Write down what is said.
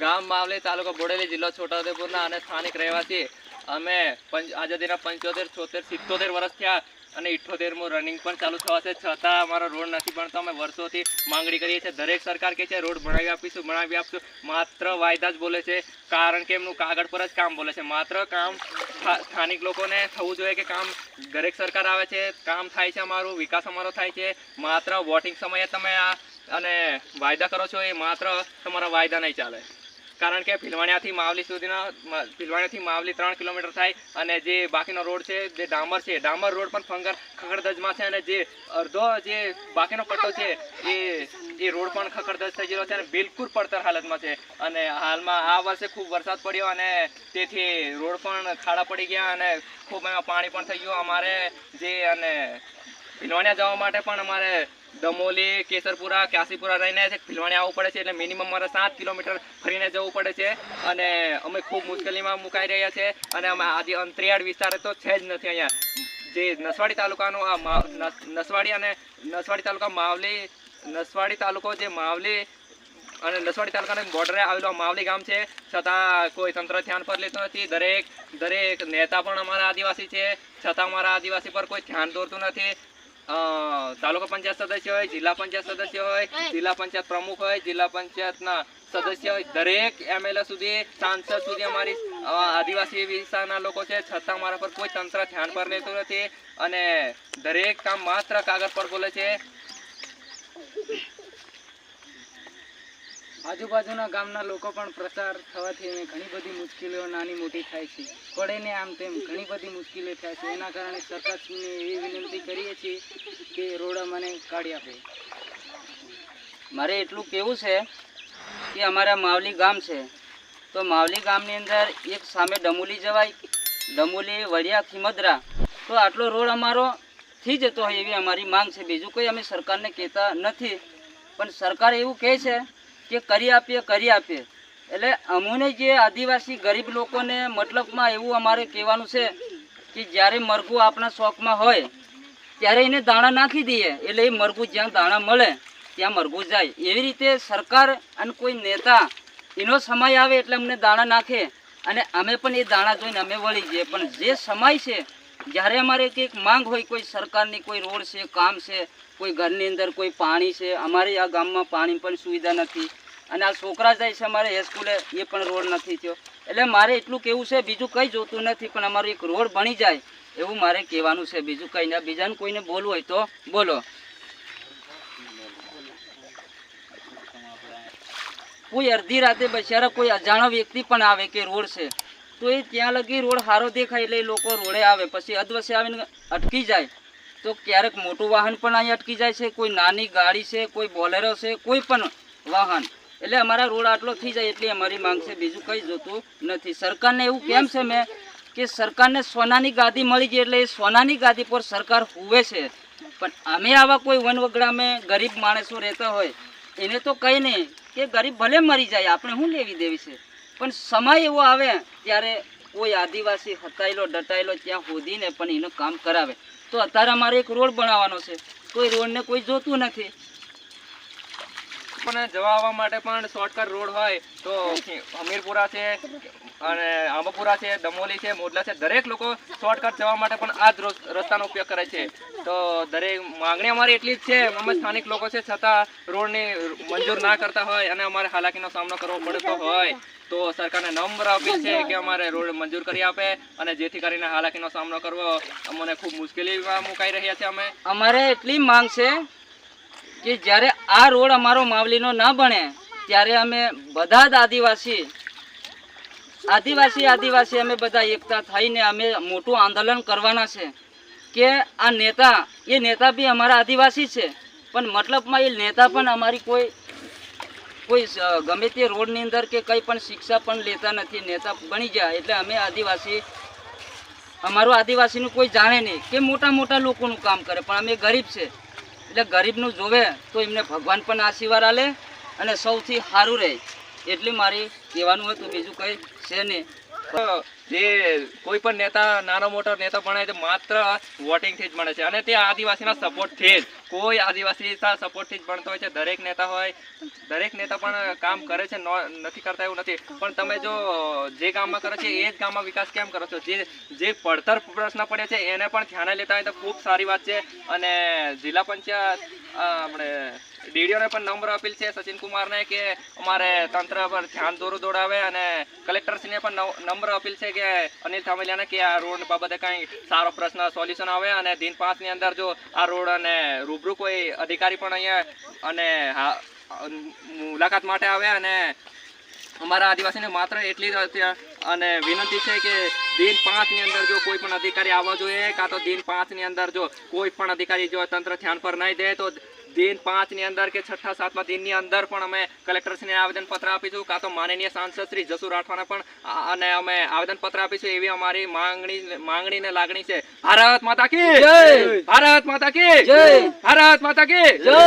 ગામ માવલી તાલુકો બોડેલી જિલ્લો છોટાઉદેપુરના અને સ્થાનિક રહેવાસી. અમે આઝાદીના પંચોતેર, છોતેર, સિત્તોતેર વર્ષ થયા અને ઇઠ્ઠોતેરમું રનિંગ પણ ચાલુ થવા છે. છતાં અમારો રોડ નથી બનતો. અમે વર્ષોથી માંગણી કરીએ છીએ. દરેક સરકાર કહે છે, રોડ બનાવી આપીશું બનાવી આપીશું. માત્ર વાયદા જ બોલે છે. કારણ કે એમનું કાગળ પર જ કામ બોલે છે. માત્ર કામ સ્થાનિક લોકોને થવું જોઈએ કે કામ દરેક સરકાર આવે છે. કામ થાય છે અમારું, વિકાસ અમારો થાય છે. માત્ર વોટિંગ સમયે તમે આ અને વાયદા કરો છો એ માત્ર તમારા વાયદા નહીં ચાલે. કારણ કે ભીલવાણિયાથી માવલી સુધીના ભીલવાણિયાથી માવલી ત્રણ કિલોમીટર થાય અને જે બાકીનો રોડ છે, જે ડામર છે, ડામર રોડ પણ ફંગર ખખડધજમાં છે અને જે અડધો જે બાકીનો પટ્ટો છે, એ એ રોડ પણ ખખડધજ થઈ ગયેલો છે અને બિલકુલ પડતર હાલતમાં છે. અને હાલમાં આ વર્ષે ખૂબ વરસાદ પડ્યો અને તેથી રોડ પણ ખાડા પડી ગયા અને ખૂબ એમાં પાણી પણ થઈ ગયું. અમારે જે અને ભીલવાણિયા જવા માટે પણ અમારે દમોલી કેસરપુરા, કાશીપુરા રહીને છે. ભીલવાણિયા આવવું પડે છે એટલે મિનિમમ મારે સાત કિલોમીટર ફરીને જવું પડે છે. અને અમે ખૂબ મુશ્કેલીમાં મુકાઈ રહ્યા છે. અને અમે આજે અંતરિયાળ વિસ્તાર તો છે જ નથી અહીંયા. જે નસવાડી તાલુકાનું આ નસવાડી અને નસવાડી તાલુકા માવલી, નસવાડી તાલુકો જે માવલી અને નસવાડી તાલુકાના બોર્ડરે આવેલું માવલી ગામ છે. છતાં કોઈ તંત્ર ધ્યાન પર લેતું નથી. દરેક દરેક નેતા પણ અમારા આદિવાસી છે. છતાં અમારા આદિવાસી પર કોઈ ધ્યાન દોરતું નથી. તાલુકા પંચાયત સદસ્ય હોય જિલ્લા પંચાયત સદસ્ય હોય જિલ્લા પંચાયત પ્રમુખ હોય જિલ્લા પંચાયતના સદસ્ય હોય દરેક એમએલએ સુધી સાંસદ સુધી અમારી આદિવાસી વિસ્તારના લોકો છે છતાં મારા પર કોઈ તંત્ર ધ્યાન પર લેતું નથી અને દરેક કામ માત્ર કાગળ પર બોલે છે. આજુબાજુના ગામના લોકો પણ પ્રચાર થવાથી એને ઘણી બધી મુશ્કેલીઓ નાની મોટી થાય છે. પણ એને આમ તેમ ઘણી બધી મુશ્કેલીઓ થાય છે. એના કારણે સરકારશ્રીને એવી વિનંતી કરીએ છીએ કે રોડ અમને કાઢી આપે. મારે એટલું કહેવું છે કે અમારા માવલી ગામ છે. તો માવલી ગામની અંદર એક સામે ડમુલી જવાય. ડમુલી વડિયા ખીમદરા. તો આટલો રોડ અમારો થઈ જતો હોય એવી અમારી માંગ છે. બીજું કોઈ અમે સરકારને કહેતા નથી. પણ સરકાર એવું કહે છે કે કરી આપીએ કરી આપીએ. એટલે અમોને જે આદિવાસી ગરીબ લોકોને મતલબમાં એવું અમારે કહેવાનું છે કે જ્યારે મરઘું આપણા શોખમાં હોય, ત્યારે એને દાણા નાખી દઈએ. એટલે એ મરઘું જ્યાં દાણા મળે, ત્યાં મરઘું જાય. એવી રીતે સરકાર અને કોઈ નેતા એનો સમય આવે એટલે અમને દાણા નાખે. અને અમે પણ એ દાણા જોઈને અમે વળી જઈએ. પણ જે સમય છે, જ્યારે અમારે કંઈક માંગ હોય, કોઈ સરકારની કોઈ રોડ છે, કામ છે, કોઈ ઘરની અંદર કોઈ પાણી છે, અમારે આ ગામમાં પાણી પણ સુવિધા નથી. અને આ છોકરા જાય છે અમારે હાઈસ્કૂલે એ પણ રોડ નથી થયો. એટલે મારે એટલું કેવું છે, બીજું કંઈ જોતું નથી, પણ અમારું એક રોડ બની જાય, એવું મારે કહેવાનું છે. બીજું કંઈ ના બીજાને કોઈને બોલવું હોય તો બોલો. કોઈ અડધી રાતે બચારા કોઈ અજાણો વ્યક્તિ પણ આવે કે રોડ છે, તો એ ત્યાં લગી રોડ સારો દેખાય એટલે એ લોકો રોડે આવે. પછી અધવસે આવીને અટકી જાય, તો ક્યારેક મોટું વાહન પણ અહીં અટકી જાય છે, કોઈ નાની ગાડી છે, કોઈ બોલેરો છે, કોઈ પણ વાહન. એટલે અમારા રોડ આટલો થઈ જાય એટલી અમારી માંગ છે. બીજું કંઈ જોતું નથી. સરકારને એવું કેમ છે મેં કે સરકારને સોનાની ગાદી મળી ગઈ એટલે એ સોનાની ગાદી પર સરકાર હોવે છે. પણ અમે આવા કોઈ વનવગડામાં ગરીબ માણસો રહેતા હોય, એને તો કંઈ નહીં કે ગરીબ ભલે મરી જાય, આપણે શું લેવી દેવી છે? પણ સમય એવો આવે ત્યારે કોઈ આદિવાસી હતાયેલો, ડટાયેલો ત્યાં હોદીને પણ એનું કામ કરાવે. તો અત્યારે અમારે એક રોડ બનાવવાનો છે. કોઈ રોડને કોઈ જોતું નથી. પણ જવા આવવા માટે પણ શોર્ટકટ રોડ હોય તો હમીરપુરા છે અને આંબાપુરા છે, દમોલી છે મોડલા છે, દરેક લોકો શોર્ટકટ જવા માટે પણ આ જ રસ્તાનો ઉપયોગ કરે છે. તો દરેક, માંગણી અમારી એટલી જ છે અમે સ્થાનિક લોકો છે, છતાં રોડની મંજૂર ના કરતા હોય અને અમારે હાલાકીનો સામનો કરવો પડતો હોય, તો સરકારને નમ્ર અપીલ છે કે અમારે રોડ મંજૂર કરી આપે અને જેથી કરીને હાલાકીનો સામનો કરવો અમને ખૂબ મુશ્કેલીમાં મુકાઈ રહ્યા છે અમે. અમારે એટલી માંગ છે કે જ્યારે આ રોડ અમારો માવલીનો ના બને, ત્યારે અમે બધા જ આદિવાસી આદિવાસી આદિવાસી અમે બધા એકતા થઈને અમે મોટું આંદોલન કરવાના છે. કે આ નેતા, એ નેતા બી અમારા આદિવાસી છે, પણ મતલબમાં એ નેતા પણ અમારી કોઈ કોઈ ગમે તે રોડની અંદર કે કંઈ પણ શિક્ષા પણ લેતા નથી, નેતા બની ગયા એટલે અમે આદિવાસી, અમારું આદિવાસીનું કોઈ જાણે નહીં, કે મોટા મોટા લોકોનું કામ કરે, પણ અમે ગરીબ છે. એટલે ગરીબનું જોવે તો એમને ભગવાન પણ આશીર્વાદ આલે અને સૌથી સારું રહે. એટલી મારી કહેવાનું હતું બીજું કંઈ છે નહીં. જે કોઈ પણ નેતા, નાનો મોટો નેતા ભણાય તે માત્ર વોટિંગથી જ મળે છે. અને તે આદિવાસીના સપોર્ટથી જ. કોઈ આદિવાસી સપોર્ટથી જ ભણતો હોય છે. દરેક નેતા હોય, દરેક નેતા પણ કામ કરે છે. નથી કરતા એવું નથી. પણ તમે જો જે ગામમાં કરો છો, એ જ ગામમાં વિકાસ કેમ કરો છો? જે જે પડતર પ્રશ્ન પડે છે, એને પણ ધ્યાને લેતા હોય તો ખૂબ સારી વાત છે. અને જિલ્લા પંચાયત આપણે ડીડીઓને પણ નમ્ર અપીલ છે સચિન કુમારને કે અમારે તંત્ર પર ધ્યાન દોરું દોડાવે અને કલેક્ટરશ્રીને પણ નમ્ર અપીલ છે કે અનિલ થામલિયાને કે આ રોડ બાબતે કંઈ સારો પ્રશ્ન સોલ્યુશન આવે અને દિન પાંચની અંદર જો આ રોડ અને રૂબરૂ કોઈ અધિકારી પણ અહીંયા અને મુલાકાત માટે આવે અને અમારા આદિવાસીને માત્ર એટલી જ અને વિનંતી છે કે દિન પાંચની અંદર જો કોઈ પણ અધિકારી આવવા જોઈએ, કાં તો દિન પાંચની અંદર જો કોઈ પણ અધિકારી જો તંત્ર ધ્યાન પર નહીં દે, તો દિન પાંચની અંદર કે છઠ્ઠા સાતમા દિનની અંદર પણ અમે કલેક્ટરશ્રીને આવેદનપત્ર આપીશું કાં તો માનનીય સાંસદ શ્રી જસુ રાઠવાને પણ અને અમે આવેદનપત્ર આપીશું એવી અમારી માંગણી માંગણી ને લાગણી છે ભારત માતા કી જય! ભારત માતા કી જય! ભારત માતા કી જય